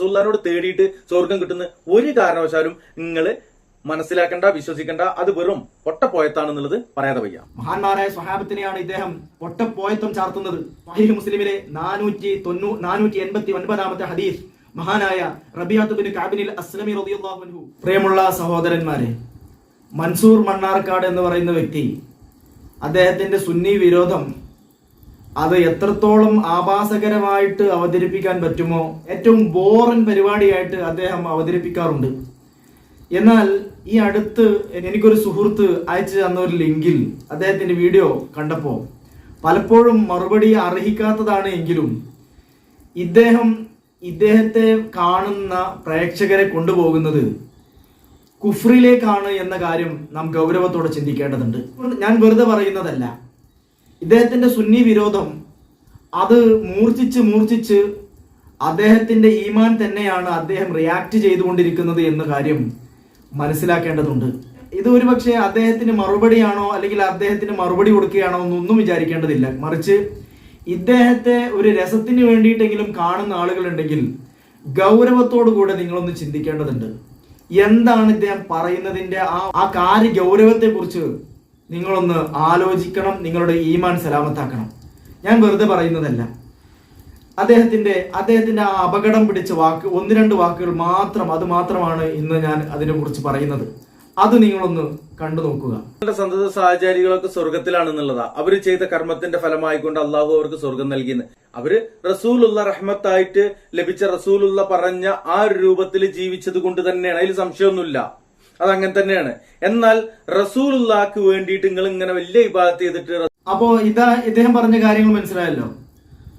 റസൂല്ലാനോട് തേടിയിട്ട് സ്വർഗം കിട്ടുന്ന ഒരു കാരണവശാലും നിങ്ങൾ മനസ്സിലാക്കണ്ട വിശ്വസിക്കണ്ട അത് വെറും പൊട്ടപ്പോയത്താണെന്നുള്ളത് പറയാതെ വയ്യ. മഹാന്മാരായ സ്വഹാബത്തിനെയാണ് ഇദ്ദേഹം പൊട്ടപ്പോയത്വം ചാർത്തുന്നത്. മുസ്ലിമിലെ നാനൂറ്റി തൊണ്ണൂ നാനൂറ്റി എൺപത്തി ഒൻപതാമത്തെ ഹദീസ് മഹാനായ റബിയാത്തുബിന് കാബിനിൽ അസ്ലമി പ്രിയമുള്ള സഹോദരന്മാരെ മൻസൂർ മണ്ണാർക്കാട് എന്ന് പറയുന്ന വ്യക്തി അദ്ദേഹത്തിന്റെ സുന്നി വിരോധം അത് എത്രത്തോളം ആഭാസകരമായിട്ട് അവതരിപ്പിക്കാൻ പറ്റുമോ? ഏറ്റവും ബോറൻ പരിപാടിയായിട്ട് അദ്ദേഹം അവതരിപ്പിക്കാറുണ്ട്. എന്നാൽ ഈ അടുത്ത് എനിക്കൊരു സുഹൃത്ത് അയച്ചു തന്ന ഒരു ലിങ്കിൽ അദ്ദേഹത്തിന്റെ വീഡിയോ കണ്ടപ്പോൾ പലപ്പോഴും മറുപടി അർഹിക്കാത്തതാണ് എങ്കിലും ഇദ്ദേഹം ഇദ്ദേഹത്തെ കാണുന്ന പ്രേക്ഷകരെ കൊണ്ടുപോകുന്നത് കുഫ്രിലേക്കാണ് എന്ന കാര്യം നാം ഗൗരവത്തോടെ ചിന്തിക്കേണ്ടതുണ്ട്. ഞാൻ വെറുതെ പറയുന്നതല്ല. ഇദ്ദേഹത്തിന്റെ സുന്നി വിരോധം അത് മൂർച്ഛിച്ച് മൂർച്ഛിച്ച് അദ്ദേഹത്തിന്റെ ഈമാൻ തന്നെയാണ് അദ്ദേഹം റിയാക്ട് ചെയ്തുകൊണ്ടിരിക്കുന്നത് എന്ന കാര്യം മനസ്സിലാക്കേണ്ടതുണ്ട്. ഇത് ഒരുപക്ഷെ അദ്ദേഹത്തിന് മറുപടിയാണോ അല്ലെങ്കിൽ അദ്ദേഹത്തിന് മറുപടി കൊടുക്കുകയാണോ എന്നൊന്നും വിചാരിക്കേണ്ടതില്ല. മറിച്ച് ഇദ്ദേഹത്തെ ഒരു രസത്തിന് വേണ്ടിയിട്ടെങ്കിലും കാണുന്ന ആളുകളുണ്ടെങ്കിൽ ഗൗരവത്തോടു കൂടെ നിങ്ങളൊന്ന് ചിന്തിക്കേണ്ടതുണ്ട്. എന്താണ് ഇദ്ദേഹം പറയുന്നതിന്റെ ആ ആ കാര്യ ഗൗരവത്തെ കുറിച്ച് നിങ്ങളൊന്ന് ആലോചിക്കണം നിങ്ങളുടെ ഈമാൻ സലാമത്താക്കണം. ഞാൻ വെറുതെ പറയുന്നതല്ല. അദ്ദേഹത്തിന്റെ അദ്ദേഹത്തിന്റെ ആ അപകടം പിടിച്ച വാക്ക് ഒന്ന് രണ്ട് വാക്കുകൾ മാത്രം അത് മാത്രമാണ് ഇന്ന് ഞാൻ അതിനെ കുറിച്ച് പറയുന്നത്. അത് നിങ്ങളൊന്ന് കണ്ടു നോക്കുക. നിങ്ങളുടെ സന്തത സഹചാരികളൊക്കെ സ്വർഗത്തിലാണെന്നുള്ളതാ അവർ ചെയ്ത കർമ്മത്തിന്റെ ഫലമായിക്കൊണ്ട് അള്ളാഹു അവർക്ക് സ്വർഗം നൽകിയെന്ന്. അവർ റസൂലുള്ള റഹ്മത്തായിട്ട് ലഭിച്ച റസൂലുള്ള പറഞ്ഞ ആ ഒരു രൂപത്തിൽ ജീവിച്ചത് കൊണ്ട് തന്നെയാണ്. അതിൽ സംശയമൊന്നുമില്ല. അതങ്ങനെ തന്നെയാണ്. എന്നാൽ റസൂലുള്ളാക്ക് വേണ്ടിയിട്ട് നിങ്ങൾ ഇങ്ങനെ വലിയ ഇബാദത്ത് ചെയ്തിട്ട് അപ്പോ ഇതാ ഇദ്ദേഹം പറഞ്ഞ കാര്യങ്ങൾ മനസ്സിലായല്ലോ.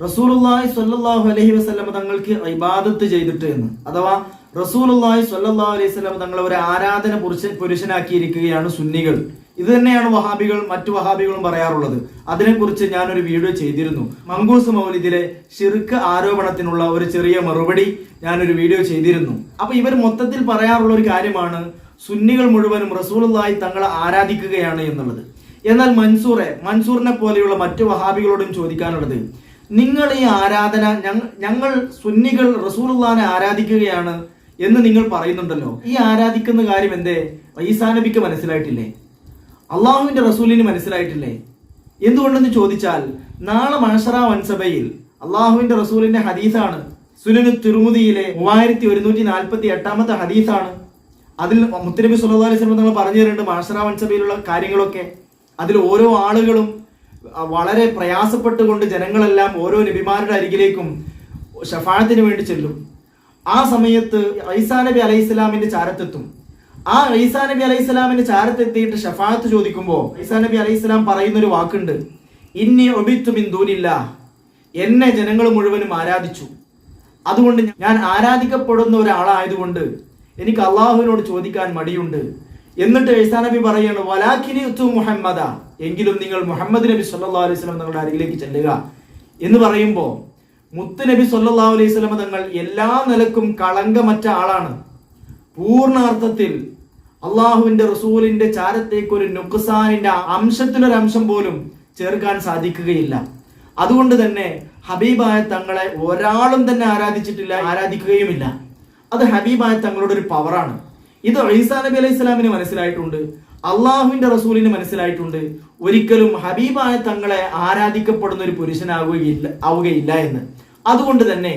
റസൂലുള്ളാഹി സ്വല്ലല്ലാഹു അലൈഹി വസല്ലം തങ്ങൾക്ക് ഇബാദത്ത് ചെയ്തിട്ട് എന്ന്. അഥവാ റസൂലുള്ളാഹി സ്വല്ലല്ലാഹു അലൈഹി വസല്ലം തങ്ങളെ ഒരു ആരാധന പുരുഷൻ പുരുഷനാക്കിയിരിക്കുകയാണ് സുന്നികൾ. ഇത് തന്നെയാണ് വഹാബികൾ മറ്റു വഹാബികളും പറയാറുള്ളത്. അതിനെക്കുറിച്ച് ഒരു വീഡിയോ ചെയ്തിരുന്നു. മങ്കൂസ് മൗലിദിലെ ഷിർക്ക് ആരോപണത്തിനുള്ള ഒരു ചെറിയ മറുപടി ഞാനൊരു വീഡിയോ ചെയ്തിരുന്നു. അപ്പൊ ഇവർ മൊത്തത്തിൽ പറയാറുള്ള ഒരു കാര്യമാണ് സുന്നികൾ മുഴുവനും റസൂലുള്ളാഹി തങ്ങളെ ആരാധിക്കുകയാണ് എന്നുള്ളത്. എന്നാൽ മൻസൂറെ മൻസൂറിനെ പോലെയുള്ള മറ്റു വഹാബികളോടും ചോദിക്കാനുള്ളത് നിങ്ങൾ ഈ ആരാധന ഞങ്ങൾ സുന്നികൾ റസൂലുള്ളാനെ ആരാധിക്കുകയാണ് എന്ന് നിങ്ങൾ പറയുന്നുണ്ടല്ലോ. ഈ ആരാധിക്കുന്ന കാര്യം എന്തേ? വൈസാനബിക്ക് മനസ്സിലായിട്ടില്ലേ? അള്ളാഹുവിന്റെ റസൂലിന് മനസ്സിലായിട്ടില്ലേ? എന്തുകൊണ്ടെന്ന് ചോദിച്ചാൽ നാളെ മഹഷറ വൻസഭയിൽ അള്ളാഹുവിന്റെ റസൂലിന്റെ ഹദീസാണ്. സുനനു തിരുമുതിയിലെ മൂവായിരത്തി ഒരുന്നൂറ്റി നാൽപ്പത്തി എട്ടാമത്തെ ഹദീസാണ്. അതിൽ മുത്തനബി സുല്ലാ അലൈഹി സ്വലം തങ്ങൾ പറഞ്ഞു തരുന്നുണ്ട് മാഷറാ വൻസഭയിലുള്ള കാര്യങ്ങളൊക്കെ. അതിൽ ഓരോ ആളുകളും വളരെ പ്രയാസപ്പെട്ടുകൊണ്ട് ജനങ്ങളെല്ലാം ഓരോ നബിമാരുടെ അരികിലേക്കും ഷഫാഴത്തിന് വേണ്ടി ചെല്ലും. ആ സമയത്ത് ഐസാ നബി അലൈഹി സ്വലാമിന്റെ ചാരത്തെത്തും. ആ ഐസാ നബി അലൈഹി സ്വലാമിന്റെ ചാരത്തെത്തിയിട്ട് ഷഫാഴത്ത് ചോദിക്കുമ്പോൾ ഐസാ നബി അലൈഹി സ്വലാം പറയുന്ന ഒരു വാക്കുണ്ട്. ഇന്നി ഒബിത്തു ബിന്ദൂനില്ല എന്നെ ജനങ്ങൾ മുഴുവനും ആരാധിച്ചു. അതുകൊണ്ട് ഞാൻ ആരാധിക്കപ്പെടുന്ന ഒരാളായതുകൊണ്ട് എനിക്ക് അള്ളാഹുവിനോട് ചോദിക്കാൻ മടിയുണ്ട്. എന്നിട്ട് നബി പറയാണ് വലാഖിനി ഉത്തു മുഹമ്മദ. എങ്കിലും നിങ്ങൾ മുഹമ്മദ് നബി സല്ലാ അലൈഹി സ്വലം തങ്ങളുടെ അരികിലേക്ക് ചെല്ലുക. എന്ന് പറയുമ്പോൾ മുത്ത് നബി സല്ലാ അലൈഹി സ്വലം തങ്ങൾ എല്ലാ നിലക്കും കളങ്കമറ്റ ആളാണ്. പൂർണാർത്ഥത്തിൽ അള്ളാഹുവിന്റെ റസൂലിന്റെ ചാരത്തേക്ക് ഒരു നുക്സാനിന്റെ അംശത്തിനൊരു അംശം പോലും ചേർക്കാൻ സാധിക്കുകയില്ല. അതുകൊണ്ട് തന്നെ ഹബീബായ തങ്ങളെ ഒരാളും തന്നെ ആരാധിച്ചിട്ടില്ല ആരാധിക്കുകയുമില്ല. അത് ഹബീബായ തങ്ങളുടെ ഒരു പവറാണ് ഇത് ഈസാ നബി അലൈഹി സ്വലാമിന് മനസ്സിലായിട്ടുണ്ട്. അള്ളാഹുവിന്റെ റസൂലിന് മനസ്സിലായിട്ടുണ്ട്. ഒരിക്കലും ഹബീബായ തങ്ങളെ ആരാധിക്കപ്പെടുന്ന ഒരു പുരുഷനാവുകയില്ല ആവുകയില്ല എന്ന്. അതുകൊണ്ട് തന്നെ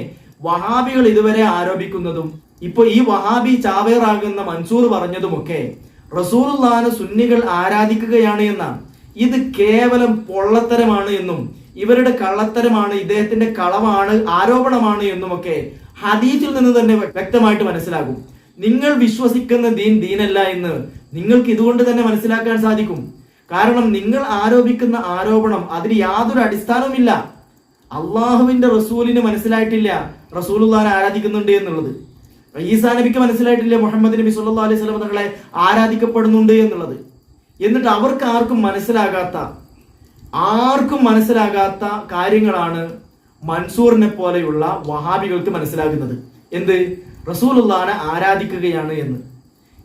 വഹാബികൾ ഇതുവരെ ആരോപിക്കുന്നതും ഇപ്പൊ ഈ വഹാബി ചാവേറാകുന്ന മൻസൂർ പറഞ്ഞതുമൊക്കെ റസൂലുള്ളാനെ സുന്നികൾ ആരാധിക്കുകയാണ് എന്നാണ്. ഇത് കേവലം പൊള്ളത്തരമാണ് എന്നും ഇവരുടെ കള്ളത്തരമാണ് ഇദ്ദേഹത്തിന്റെ കളവാണ് ആരോപണമാണ് എന്നുമൊക്കെ ഹദീസിൽ നിന്ന് തന്നെ വ്യക്തമായിട്ട് മനസ്സിലാകും. നിങ്ങൾ വിശ്വസിക്കുന്ന ദീൻ ദീനല്ല എന്ന് നിങ്ങൾക്ക് ഇതുകൊണ്ട് തന്നെ മനസ്സിലാക്കാൻ സാധിക്കും. കാരണം നിങ്ങൾ ആരോപിക്കുന്ന ആരോപണം അതിന് യാതൊരു അടിസ്ഥാനവുമില്ല. അള്ളാഹുവിന്റെ റസൂലിന് മനസ്സിലായിട്ടില്ല റസൂലുള്ളാനെ ആരാധിക്കുന്നുണ്ട് എന്നുള്ളത്. ഈസാ നബിക്ക് മനസ്സിലായിട്ടില്ല മുഹമ്മദ് നബി സുല്ലാ അലൈഹി വസല്ലം തങ്ങളെ ആരാധിക്കപ്പെടുന്നുണ്ട് എന്നുള്ളത്. എന്നിട്ട് അവർക്ക് ആർക്കും മനസ്സിലാകാത്ത ആർക്കും മനസ്സിലാകാത്ത കാര്യങ്ങളാണ് മൻസൂറിനെ പോലെയുള്ള വഹാബികൾക്ക് മനസ്സിലാകുന്നത്. എന്ത്? റസൂലുള്ളാനെ ആരാധിക്കുകയാണ് എന്ന്.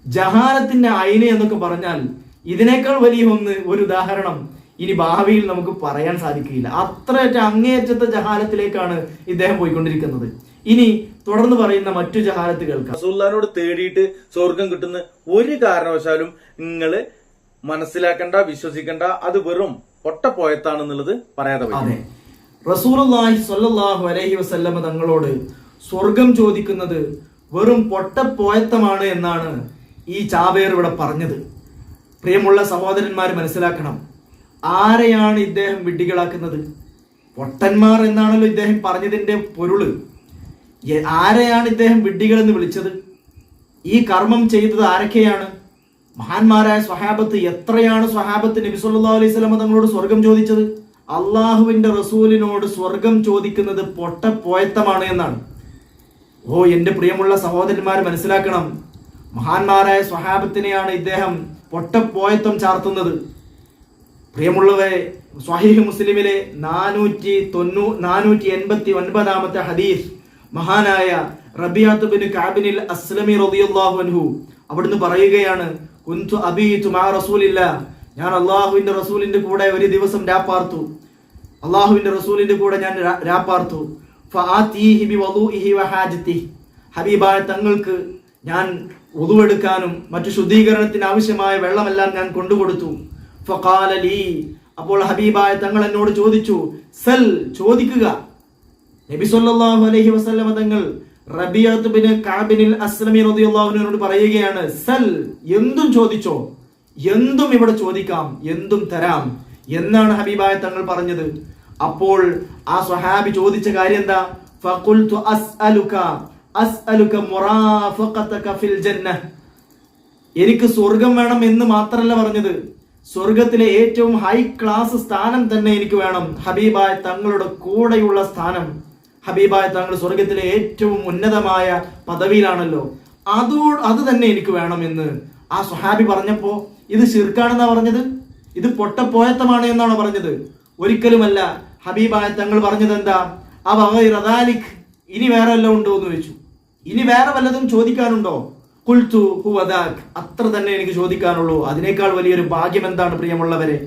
ജഹാനത്തിന്റെ അയിന എന്നൊക്കെ പറഞ്ഞാൽ ഇതിനേക്കാൾ വലിയ ഒന്ന് ഒരു ഉദാഹരണം ഇനി ഭാവിയിൽ നമുക്ക് പറയാൻ സാധിക്കുകയില്ല. അത്ര അങ്ങേയറ്റത്തെ ജഹാലത്തിലേക്കാണ് ഇദ്ദേഹം പോയിക്കൊണ്ടിരിക്കുന്നത്. ഇനി തുടർന്ന് പറയുന്ന മറ്റു ജഹാലത്ത് കേൾക്കാം റസൂല്ലാനോട് തേടിയിട്ട് സ്വർഗം കിട്ടുന്ന ഒരു കാരണവശാലും നിങ്ങൾ മനസ്സിലാക്കണ്ട വിശ്വസിക്കണ്ട അത് വെറും പൊട്ടപ്പോയത്താണെന്നുള്ളത് പറയാതെ അതെ. റസൂലുള്ളാഹി സ്വല്ലല്ലാഹു അലൈഹി വസല്ലമ തങ്ങളോട് സ്വർഗം ചോദിക്കുന്നത് വെറും പൊട്ടപ്പോയത്തമാണ് എന്നാണ് ഈ ചാവേർ ഇവിടെ പറഞ്ഞത്. പ്രിയമുള്ള സഹോദരന്മാർ മനസ്സിലാക്കണം. ആരെയാണ് ഇദ്ദേഹം വിഡ്ഢികളാക്കുന്നത്? പൊട്ടന്മാർ എന്നാണല്ലോ ഇദ്ദേഹം പറഞ്ഞതിന്റെ പൊരുൾ. ആരെയാണ് ഇദ്ദേഹം വിഡ്ഢികൾ എന്ന് വിളിച്ചത്? ഈ കർമ്മം ചെയ്തത് ആരൊക്കെയാണ്? മഹാന്മാരായ സ്വഹാബത്ത് എത്രയാണ് സ്വഹാബത്ത് നബി സല്ലല്ലാഹു അലൈഹി സ്വലമ തങ്ങളോട് സ്വർഗം ചോദിച്ചത്? അള്ളാഹുവിന്റെ റസൂലിനോട് സ്വർഗം ചോദിക്കുന്നത് പൊട്ടപ്പോയത്തമാണ് എന്നാണ്. ഓ എന്റെ പ്രിയമുള്ള സഹോദരന്മാർ മനസ്സിലാക്കണം. മഹാന്മാരായ സ്വഹാബത്തിനെയാണ് ഇദ്ദേഹം പൊട്ടപ്പോയത്വം ചാർത്തുന്നത്. പ്രിയമുള്ളവരെ സ്വാഹിഹ് മുസ്ലിമിലെ നാനൂറ്റി തൊണ്ണൂ നാനൂറ്റി എൺപത്തി ഒൻപതാമത്തെ ഹദീസ് മഹാനായ റബിയാത്ത് ബിൻ കാബിനിൽ അസ്ലമി റളിയല്ലാഹു അൻഹു അവിടുന്ന് പറയുകയാണ് കുന്തു അബീതു മാ റസൂലില്ല ഞാൻ അള്ളാഹുവിന്റെ റസൂലിന്റെ കൂടെ ഒരു ദിവസം രാപ്പാർത്തു അള്ളാഹുവിന്റെ റസൂലിന്റെ കൂടെ ഞാൻ രാപ്പാർത്തു ഹബീബായ തങ്ങൾക്ക് ഞാൻ ഒതുവെടുക്കാനും മറ്റു ശുദ്ധീകരണത്തിന് ആവശ്യമായ വെള്ളമെല്ലാം ഞാൻ കൊണ്ടുകൊടുത്തു അപ്പോൾ ഹബീബായ തങ്ങൾ എന്നോട് ചോദിച്ചു സൽ ചോദിക്കുക. നബി അലൈഹി വസല്ലമ തങ്ങൾ റബിയത്ത് ബിൻ കാബിനിൽ അസ്ലമി റളിയല്ലാഹുവിനോട് പറയുകയാണ് സൽ എന്തും ചോദിച്ചോ. എന്തും ഇവിടെ ചോദിക്കാം എന്തും തരാം എന്നാണ് ഹബീബായ തങ്ങൾ പറഞ്ഞത്. അപ്പോൾ ആ സ്വഹാബി ചോദിച്ച കാര്യം എന്താ? ഫഖുൽതു അസ്അലുക അസ്അലുക മുറാഫഖതക ഫിൽ ജന്ന എനിക്ക് സ്വർഗം വേണം എന്ന് മാത്രമല്ല പറഞ്ഞത്. സ്വർഗത്തിലെ ഏറ്റവും ഹൈ ക്ലാസ് സ്ഥാനം തന്നെ എനിക്ക് വേണം. ഹബീബായ തങ്ങളുടെ കൂടെയുള്ള സ്ഥാനം. ഹബീബായ തങ്ങൾ സ്വർഗത്തിലെ ഏറ്റവും ഉന്നതമായ പദവിയിലാണല്ലോ. അതോ അത് തന്നെ എനിക്ക് വേണം എന്ന്. ആ സുഹാബി പറഞ്ഞപ്പോൾ ഇത് ശിർക്കാണെന്നാ പറഞ്ഞത്? ഇത് പൊട്ടപ്പോയത്തമാണ് എന്നാണ് പറഞ്ഞത്? ഒരിക്കലുമല്ല ഹബീബായ തങ്ങൾ പറഞ്ഞത് എന്താ ആ റദാലിഖ് ഇനി വേറെ വല്ലതും ഉണ്ടോ എന്ന് ചോദിച്ചു. ഇനി വേറെ വല്ലതും ചോദിക്കാനുണ്ടോ? കുൽത്തു ഹുവദാഖ് അത്ര തന്നെ എനിക്ക് ചോദിക്കാനുള്ളൂ. അതിനേക്കാൾ വലിയൊരു ഭാഗ്യം എന്താണ് പ്രിയമുള്ളവരെ?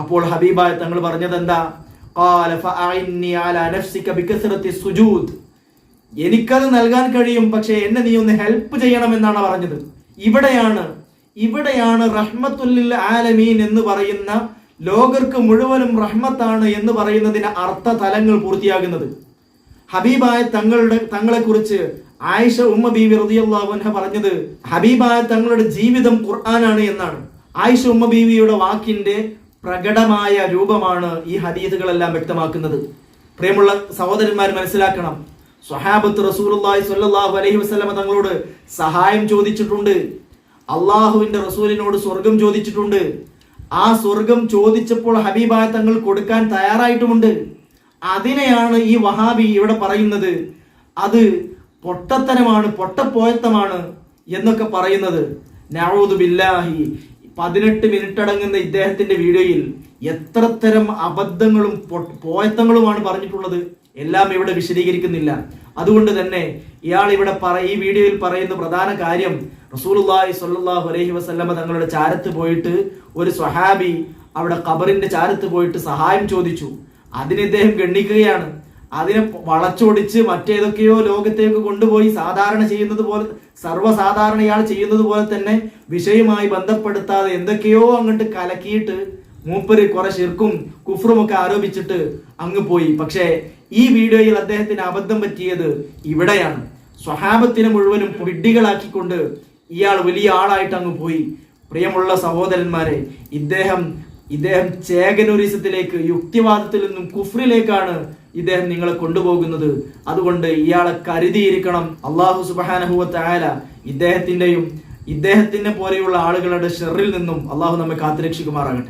അപ്പോൾ ഹബീബായ തങ്ങൾ പറഞ്ഞത് എന്താ സുജൂദ്. എനിക്കത് നൽകാൻ കഴിയും പക്ഷേ എന്നെ നീ ഒന്ന് ഹെൽപ്പ് ചെയ്യണമെന്നാണ് പറഞ്ഞത്. ഇവിടെയാണ് ഇവിടെയാണ് റഹ്മത്തുല്ലിൽ ആലമീൻ എന്ന് പറയുന്ന ലോകർക്ക് മുഴുവനും റഹ്മത്താണ് എന്ന് പറയുന്നതിന് അർത്ഥ തലങ്ങൾ പൂർത്തിയാകുന്നത്. ഹബീബായ തങ്ങളുടെ തങ്ങളെക്കുറിച്ച് ആയിഷ ഉമ്മ റളിയല്ലാഹു അൻഹ പറഞ്ഞത് ഹബീബായ തങ്ങളുടെ ജീവിതം ഖുർആനാണ് എന്നാണ്. ആയിഷ ഉമ്മ ബീവിയുടെ വാക്കിന്റെ പ്രകടമായ രൂപമാണ് ഈ ഹദീദുകളെല്ലാം വ്യക്തമാക്കുന്നത്. പ്രിയമുള്ള സഹോദരന്മാർ മനസ്സിലാക്കണം. സ്വഹാബത്ത് റസൂലുള്ളാഹി സ്വല്ലല്ലാഹു അലൈഹി വസ്ലമ തങ്ങളോട് സഹായം ചോദിച്ചിട്ടുണ്ട്. അള്ളാഹുവിന്റെ റസൂലിനോട് സ്വർഗം ചോദിച്ചിട്ടുണ്ട്. ആ സ്വർഗം ചോദിച്ചപ്പോൾ ഹബീബായ തങ്ങൾ കൊടുക്കാൻ തയ്യാറായിട്ടുമുണ്ട്. അതിനെയാണ് ഈ വഹാബി ഇവിടെ പറയുന്നത്. അത് പൊട്ടത്തനമാണ് പൊട്ടപ്പോയത്തമാണ് എന്നൊക്കെ പറയുന്നത്. നഊദു ബില്ലാഹി. പതിനെട്ട് മിനിറ്റ് അടങ്ങുന്ന ഇദ്ദേഹത്തിന്റെ വീഡിയോയിൽ എത്രത്തരം അബദ്ധങ്ങളും പോയത്തങ്ങളുമാണ് പറഞ്ഞിട്ടുള്ളത്. എല്ലാം ഇവിടെ വിശദീകരിക്കുന്നില്ല. അതുകൊണ്ട് തന്നെ ഇയാൾ ഇവിടെ പറ ഈ വീഡിയോയിൽ പറയുന്ന പ്രധാന കാര്യം റസൂലുള്ളാഹി സ്വല്ലല്ലാഹു അലൈഹി വസല്ലമ തങ്ങളുടെ ചാരത്ത് പോയിട്ട് ഒരു സ്വഹാബി അവിടെ ഖബറിന്റെ ചാരത്ത് പോയിട്ട് സഹായം ചോദിച്ചു. അതിനെ ഇദ്ദേഹം ഗണ്ണിക്കുകയാണ്. അതിനെ വളച്ചൊടിച്ച് മറ്റേതൊക്കെയോ ലോകത്തേക്ക് കൊണ്ടുപോയി സാധാരണ ചെയ്യുന്നത് പോലെ സർവസാധാരണ ഇയാൾ ചെയ്യുന്നത് പോലെ തന്നെ വിഷയവുമായി ബന്ധപ്പെടുത്താതെ എന്തൊക്കെയോ അങ്ങോട്ട് കലക്കിയിട്ട് മൂപ്പര് കുറെ ശിർക്കും കുഫറുമൊക്കെ ആരോപിച്ചിട്ട് അങ്ങ് പോയി. പക്ഷേ ഈ വീഡിയോയിൽ അദ്ദേഹത്തിന് അബദ്ധം പറ്റിയത് ഇവിടെയാണ്. സ്വഹാബത്തിനെ മുഴുവനും പിഡികളാക്കിക്കൊണ്ട് ഇയാൾ വലിയ ആളായിട്ട് അങ്ങ് പോയി. പ്രിയമുള്ള സഹോദരന്മാരെ ഇദ്ദേഹം ഇദ്ദേഹം ചേകനൂരിസത്തിലേക്ക് യുക്തിവാദത്തിൽ നിന്നും കുഫ്രിലേക്കാണ് ഇദ്ദേഹം നിങ്ങളെ കൊണ്ടുപോകുന്നത്. അതുകൊണ്ട് ഇയാളെ കരുതിയിരിക്കണം അള്ളാഹു സുബാനഹുവത്ത് ആല ഇദ്ദേഹത്തിന്റെയും ഇദ്ദേഹത്തിനെ പോലെയുള്ള ആളുകളുടെ ഷെറിൽ നിന്നും അള്ളാഹു നമ്മെ കാത്തുരക്ഷിക്കുമാറാകട്ടെ.